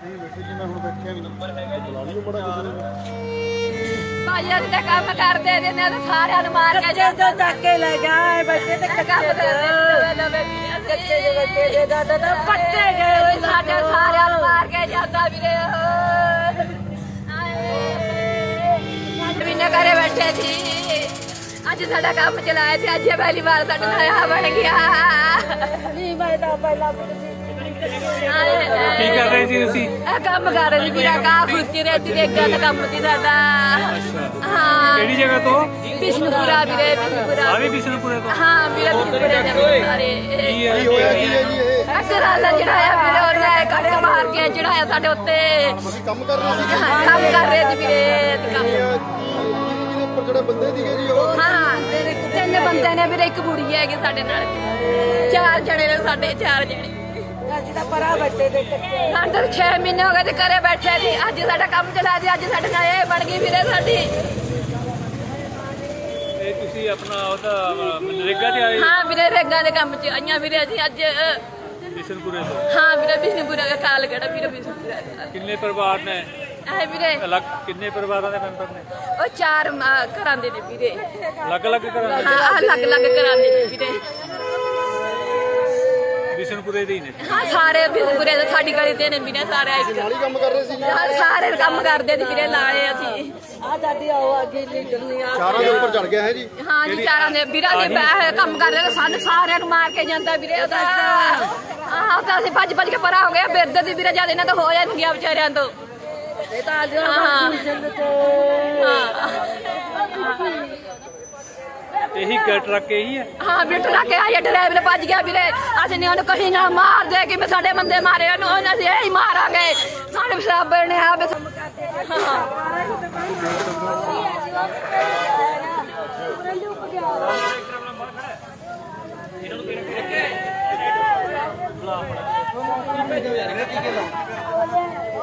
ਬੈਠੇ ਜੀ ਮੈਂ ਹੁਣ ਬੈਠਿਆ ਵੀ ਨੰਬਰ ਹੈਗਾ ਬੁਲਾ ਲਿਓ ਬੜਾ ਭਾਜੀ ਅਸੀਂ ਤਾਂ ਕੰਮ ਕਰਦੇ ਨੇ ਨਾ ਸਾਰਿਆਂ ਨੂੰ ਮਾਰ ਕੇ ਜਦੋਂ ਤੱਕ ਕੇ ਲੈ ਜਾਏ ਬੱਚੇ ਤੇ ਕੰਮ ਕਰਦੇ ਨੇ ਨਵੇਂ ਕੱਚੇ ਦੇ ਬੱਚੇ ਦੇ ਦਾਦਾ ਦਾ ਪੱਟੇ ਗਏ ਓਏ ਸਾਡੇ ਸਾਰਿਆਂ ਨੂੰ ਮਾਰ ਕੇ ਜਾਂਦਾ ਵੀਰੇ ਵੀ ਨਾ ਕਰੇ ਬੈਠੇ ਸੀ। ਅੱਜ ਸਾਡਾ ਕੰਮ ਚਲਾਇਆ ਤੇ ਅੱਜ ਇਹ ਪਹਿਲੀ ਵਾਰ ਸਾਡਾ ਨਇਆ ਬਣ ਗਿਆ। ਨਹੀਂ ਮੈਂ ਤਾਂ ਪਹਿਲਾਂ ਪੁੱਛੀ ਕੀ ਕਰ ਰਹੇ ਸੀ ਤੁਸੀਂ? ਇਹ ਕੰਮ ਕਰ ਰਹੇ ਸੀ ਵੀਰਾ ਕਾ ਖੁੱਤੀ ਰਹਿਤੀ ਦੇ ਅੱਗਾ ਦਾ ਕੰਮ ਸੀ ਸਾਡਾ। ਹਾਂ। ਕਿਹੜੀ ਜਗ੍ਹਾ ਤੋਂ? ਬਿਸ਼ਨੂਪੁਰਾ ਵੀਰੇ ਬਿਸ਼ਨੂਪੁਰਾ। ਆ ਵੀ ਬਿਸ਼ਨਪੁਰੇ ਤੋਂ? ਹਾਂ ਵੀਰੇ ਬਿਸ਼ਨੂਪੁਰੇ ਦੇ ਸਾਰੇ ਕੀ ਹੈ? ਹੋਇਆ ਕੀ ਹੈ ਜੀ ਇਹ? ਅਕਰਾਲਾ ਚੜਾਇਆ ਵੀਰੇ ਉਹਨੇ ਕੱਟ ਮਾਰ ਕੇ ਚੜਾਇਆ ਸਾਡੇ ਉੱਤੇ। ਅਸੀਂ ਕੰਮ ਕਰ ਰਹੇ ਸੀਗੇ ਹਾਂ, ਕੰਮ ਕਰ ਰਹੇ ਸੀ ਵੀਰੇ ਤੇ ਕੰਮ। ਇਹ ਜਿਹਦੇ ਉੱਪਰ ਜਿਹੜੇ ਬੰਦੇ ਸੀਗੇ ਜੀ ਉਹ? ਹਾਂ ਤਿੰਨ ਬੰਦੇ ਨੇ ਵੀਰੇ ਇੱਕ ਬੁੜੀ ਹੈਗੀ ਸਾਡੇ ਨਾਲ। ਚਾਰ ਜਣੇ ਨੇ ਸਾਡੇ ਚਾਰ ਜਣੇ। ਅੱਜ ਤਾਂ ਪਰਾ ਬੱਚੇ ਦੇ ਕੱਚੇ ਅੰਦਰ 6 ਮਹੀਨੇ ਹੋ ਗਏ ਤੇ ਘਰੇ ਬੈਠੇ ਸੀ ਅੱਜ ਸਾਡਾ ਕੰਮ ਚਲਾ ਦੀ ਅੱਜ ਸਾਡੇ ਨਾਲ ਇਹ ਬਣ ਗਈ ਵੀਰੇ ਸਾਡੀ। ਇਹ ਤੁਸੀਂ ਆਪਣਾ ਉਹਦਾ ਨਰੇਗਾ ਤੇ ਆਏ ਹਾਂ? ਵੀਰੇ ਰੰਗਾਂ ਦੇ ਕੰਮ ਚ ਆਈਆਂ ਵੀਰੇ ਅਸੀਂ ਅੱਜ। ਬਿਸ਼ਨਪੁਰੇ ਤੋਂ। ਹਾਂ ਵੀਰੇ ਬਿਸ਼ਨੂਪੁਰਾ ਦਾ ਕਾਲ ਗੜਾ ਵੀਰੇ ਬਿਸ਼ਨੂਪੁਰਾ ਦਾ ਕਿੰਨੇ ਪਰਿਵਾਰ ਨੇ? ਐ ਵੀਰੇ। ਅਲੱਗ ਕਿੰਨੇ ਪਰਿਵਾਰਾਂ ਦੇ ਮੈਂਬਰ ਨੇ? ਉਹ ਚਾਰ ਘਰਾਂ ਦੇ ਨੇ ਵੀਰੇ। ਅਲੱਗ ਅਲੱਗ ਘਰਾਂ ਦੇ? ਹਾਂ ਅਲੱਗ ਅਲੱਗ ਘਰਾਂ ਦੇ ਨੇ ਵੀਰੇ। ਬਿਸ਼ਨਪੁਰੇ ਦੇ ਹੀ ਨੇ। ਹਾਂ ਸਾਰੇ ਬਿਸ਼ਨੂਪੁਰੇ ਦੇ ਸਾਡੀ ਗਲੀ ਦੇ ਨੇ ਵੀਰੇ ਸਾਰੇ ਇੱਕ ਨਾਲ ਹੀ ਕੰਮ ਕਰ ਰਹੇ ਸੀ ਹਾਂ, ਸਾਰੇ ਕੰਮ ਕਰਦੇ ਸੀ ਵੀਰੇ ਲਾਏ ਅਸੀਂ। ਆ ਦਾਦੀ ਆਓ ਅੱਗੇ ਲੀਡਰ ਨਹੀਂ ਆ। ਚਾਰਾਂ ਦੇ ਉੱਪਰ ਚੜ ਗਿਆ ਹੈ ਜੀ। ਹਾਂ ਜੀ ਚਾਰਾਂ ਦੇ। ਵੀਰਾਂ ਦੇ ਪੈਸੇ ਕੰਮ ਕਰਦੇ ਤੇ ਸਾਨੂੰ ਸਾਰਿਆਂ ਨੂੰ ਮਾਰ ਕੇ ਜਾਂਦਾ ਵੀਰੇ ਉਹਦਾ ਆਹ ਤਾਂ ਅਸੀਂ ਭੱਜ ਭੱਜ ਕੇ ਪਰਾ ਹੋ ਗਏ ਬਿਰਦ ਦੀ ਵੀਰੇ ਜਦ ਇਹਨਾਂ ਤੋਂ ਹੋ ਜਾਂਦੀਆਂ ਵਿਚਾਰਿਆਂ ਤੋਂ। ਇਹ ਤਾਂ ਅੱਜ ਹਾਂ। ਹਾਂ। ਇਹੀ ਕ- ਟਰੱਕ ਇਹੀ ਹੈ ਹਾਂ ਬਿੱਟ ਲਾ ਕੇ ਆਇਆ ਡਰਾਈਵਰ ਭੱਜ ਗਿਆ ਵੀਰੇ। ਅਸੀਂ ਨੇ ਉਹਨੂੰ ਕਹੀ ਨਾ ਮਾਰ ਦੇ ਕਿ ਮੈਂ ਸਾਡੇ ਬੰਦੇ ਮਾਰੇ ਉਹਨੂੰ ਉਹਨਾਂ ਅਸੀਂ ਇਹੀ ਮਾਰਾਂਗੇ। ਸਾਡੇ ਸਾਬਰ ਨੇ ਆ ਬਸ। ਹਾਂ।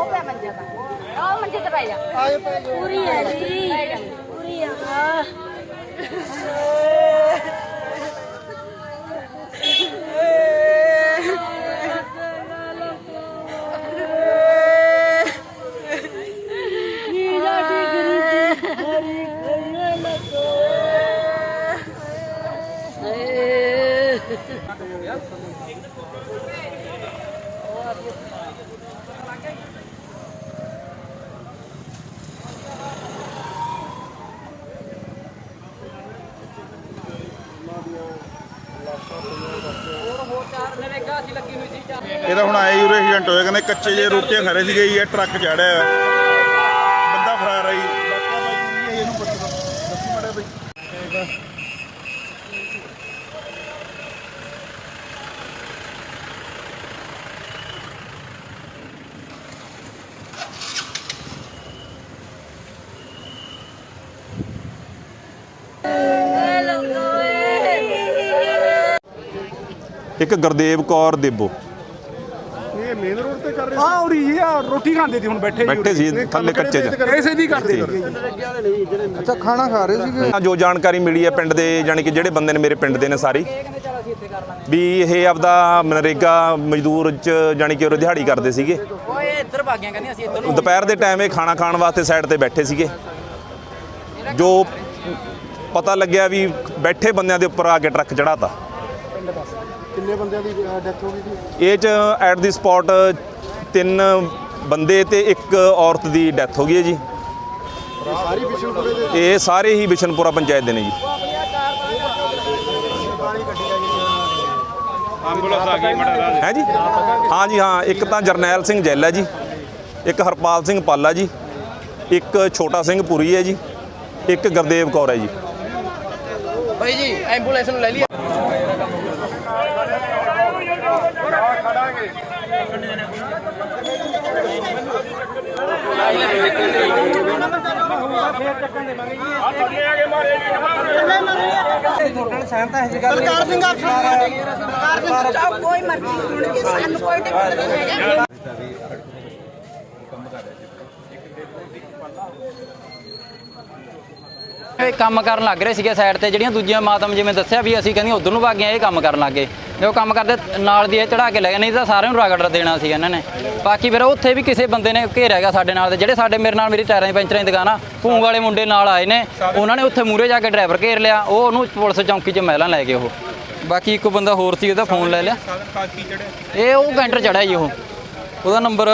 ਉਹ ਮੰਜੇ ਤੇ। ਪੈ ਜਾ। ਪੂਰੀ ਹੈ ਜੀ। ਇਹ ਤਾਂ ਹੁਣ ਆਏ ਯੂਰੇ ਐਕਸੀਡੈਂਟ ਹੋਇਆ ਕਹਿੰਦੇ ਕੱਚੇ ਜੇ ਰੋਟੀਆਂ ਖਾ ਰਹੇ ਸੀਗੇ ਜੀ ਇਹ ਟਰੱਕ ਚੜਿਆ ਬੰਦਾ ਫਰਾਰ ਆਈ ਬਾਕਾ ਬਾਈ ਇਹਨੂੰ ਪੁੱਛੋ ਦੱਸੀ ਮੜਾ ਬਈ ਇੱਕ ਗੁਰਦੇਵ ਕੌਰ ਦੇਬੋ। ਹਾਂ ਉਰੀ ਜੀ ਆ ਰੋਟੀ ਖਾਂਦੇ ਸੀ ਹੁਣ ਬੈਠੇ ਬੈਠੇ ਸੀ ਥੱਲੇ ਕੱਚੇ 'ਚ ਐਸੇ ਦੀ ਕਰਦੇ ਸੀ। ਅੱਛਾ ਖਾਣਾ ਖਾ ਰਹੇ ਸੀਗੇ? ਜੋ ਜਾਣਕਾਰੀ ਮਿਲੀ ਹੈ ਪਿੰਡ ਦੇ ਜਾਣੀ ਕਿ ਜਿਹੜੇ ਬੰਦੇ ਨੇ ਮੇਰੇ ਪਿੰਡ ਦੇ ਨੇ ਸਾਰੀ ਵੀ ਇਹ ਆਪਦਾ ਮਨਰੇਗਾ ਮਜ਼ਦੂਰ ਚ ਜਾਣੀ ਕਿ ਉਹ ਦਿਹਾੜੀ ਕਰਦੇ ਸੀਗੇ। ਓਏ ਇੱਧਰ ਭਾਗੀਆਂ ਕਹਿੰਦੀਆਂ ਅਸੀਂ ਇੱਧਰ ਦੁਪਹਿਰ ਦੇ ਟਾਈਮ ਇਹ ਖਾਣਾ ਖਾਣ ਵਾਸਤੇ ਸਾਈਡ ਤੇ ਬੈਠੇ ਸੀਗੇ। ਜੋ ਪਤਾ ਲੱਗਿਆ ਵੀ ਬੈਠੇ ਬੰਦਿਆਂ ਦੇ ਉੱਪਰ ਆ ਕੇ ਟਰੱਕ ਚੜਾਤਾ ਕਿੰਨੇ ਬੰਦਿਆਂ ਦੀ ਡੈਥ ਹੋ ਗਈ ਸੀ? ਇਹ ਚ ਐਟ ਦੀ ਸਪੌਟ ਤਿੰਨ ਬੰਦੇ ਤੇ ਇੱਕ ਔਰਤ ਦੀ ਡੈਥ ਹੋ ਗਈ ਹੈ ਜੀ। ਇਹ ਸਾਰੀ ਬਿਸ਼ਨਪੁਰੇ ਦੇ ਇਹ ਸਾਰੇ ਹੀ ਬਿਸ਼ਨਪੁਰਾ ਪੰਚਾਇਤ ਦੇ ਨੇ ਜੀ। ਐਂਬੂਲੈਂਸ ਆ ਗਈ ਮੜਾ ਹੈ ਜੀ? ਹਾਂ ਜੀ ਹਾਂ। ਇੱਕ ਤਾਂ ਜਰਨੈਲ ਸਿੰਘ ਜੈਲ ਹੈ ਜੀ ਇੱਕ ਹਰਪਾਲ ਸਿੰਘ ਪਾਲਾ ਜੀ ਇੱਕ ਛੋਟਾ ਸਿੰਘ ਪੁਰੀ ਹੈ ਜੀ ਇੱਕ ਗੁਰਦੇਵ ਕੌਰ ਹੈ ਜੀ। ਭਾਈ ਜੀ ਐਂਬੂਲੈਂਸ ਨੂੰ ਲੈ ਲਈ ਕੋਈ ਮਰਜ਼ੀ ਹੋਣਗੇ ਸਾਨੂੰ ਕੋਈ ਦਿੱਕਤ ਨਹੀਂ ਹੈਗੀ ਇਹ ਕੰਮ ਕਰਨ ਲੱਗ ਰਹੇ ਸੀਗੇ ਸਾਈਡ ਤੇ ਜਿਹੜੀਆਂ ਦੂਜੀਆਂ ਮਾਤਮ ਜਿਵੇਂ ਦੱਸਿਆ ਵੀ ਅਸੀਂ ਕਹਿੰਦੀ ਉਧਰ ਨੂੰ ਭੱਗ ਗਏ ਇਹ ਕੰਮ ਕਰਨ ਲੱਗ ਗਏ। ਜੇ ਉਹ ਕੰਮ ਕਰਦੇ ਨਾਲ ਦੀ ਇਹ ਚੜਾ ਕੇ ਲੈ ਗਏ ਨਹੀਂ ਤਾਂ ਸਾਰਿਆਂ ਨੂੰ ਰਗੜ ਦੇਣਾ ਸੀ ਇਹਨਾਂ ਨੇ। ਬਾਕੀ ਫਿਰ ਉੱਥੇ ਵੀ ਕਿਸੇ ਬੰਦੇ ਨੇ ਘੇਰਿਆ ਗਾ ਸਾਡੇ ਨਾਲ ਦੇ ਜਿਹੜੇ ਸਾਡੇ ਮੇਰੇ ਨਾਲ ਮੇਰੀ ਟਾਇਰਾਂ ਦੀ ਪੈਂਚਰਾਂ ਦੀ ਦੁਕਾਨ ਆ ਭੂੰਗ ਵਾਲੇ ਮੁੰਡੇ ਨਾਲ ਆਏ ਨੇ ਉਹਨਾਂ ਨੇ ਉੱਥੇ ਮੂਰੇ ਜਾ ਕੇ ਡਰਾਈਵਰ ਘੇਰ ਲਿਆ ਉਹ ਉਹਨੂੰ ਪੁਲਿਸ ਚੌਂਕੀ 'ਚ ਮਹਿਲਾਂ ਲੈ ਗਏ ਉਹ। ਬਾਕੀ ਇੱਕ ਬੰਦਾ ਹੋਰ ਸੀ ਉਹਦਾ ਫੋਨ ਲੈ ਲਿਆ। ਇਹ ਉਹ ਕੈਂਟਰ ਚੜਿਆ ਜੀ ਉਹ। ਉਹਦਾ ਨੰਬਰ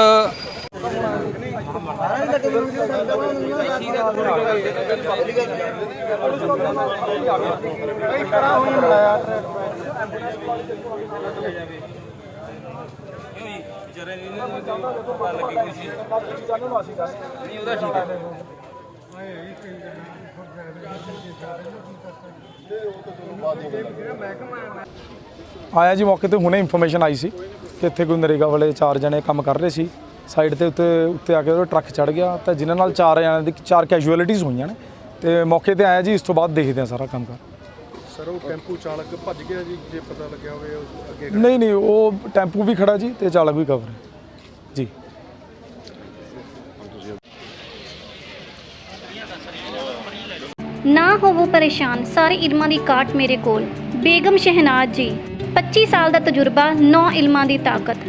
ਆਇਆ ਜੀ ਮੌਕੇ ਤੇ ਹੁਣੇ ਇਨਫੋਰਮੇਸ਼ਨ ਆਈ ਸੀ ਕਿ ਇੱਥੇ ਕੋਈ ਨਰੇਗਾ ਵਾਲੇ ਚਾਰ ਜਣੇ ਕੰਮ ਕਰ ਰਹੇ ਸੀ। ਸਾਈਡ ਤੇ ਉੱਤੇ ਉੱਤੇ ਆ ਕੇ ਉਹ ਟਰੱਕ ਚੜ ਗਿਆ। ਤਾਂ ਜਿਨ੍ਹਾਂ ਨਾਲ ਚਾਰ ਜਣਿਆਂ ਦੀ ਚਾਰ ਕੈਜੂਅਲਿਟੀਜ਼ ਹੋਈਆਂ ਨੇ। ਤੇ ਮੌਕੇ ਤੇ ਆਇਆ ਜੀ ਇਸ ਤੋਂ ਬਾਅਦ ਦੇਖਦੇ ਆ ਸਾਰਾ ਕੰਮ ਕਰ ਸਰ ਉਹ ਟੈਂਪੂ ਚਾਲਕ ਭੱਜ ਗਿਆ ਜੀ ਜੇ ਪਤਾ ਲੱਗਿਆ ਹੋਵੇ ਉਹ ਅੱਗੇ ਨਹੀਂ ਨਹੀਂ ਉਹ ਟੈਂਪੂ ਵੀ ਖੜਾ ਜੀ ਤੇ ਚਾਲਕ ਵੀ ਕਵਰ ਹੈ। ਜੀ। ਨਾ ਹੋਵੋ ਪਰੇਸ਼ਾਨ ਸਾਰੇ ਇਲਮਾਂ ਦੀ ਕਾਟ ਮੇਰੇ ਕੋਲ। ਬੇਗਮ ਸ਼ਹਿਨਾਜ਼ ਜੀ 25 ਸਾਲ ਦਾ ਤਜਰਬਾ 9 ਇਲਮਾਂ ਦੀ ਤਾਕਤ।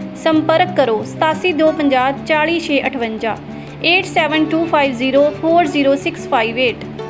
ਸੰਪਰਕ ਕਰੋ 8725 40658 8725040658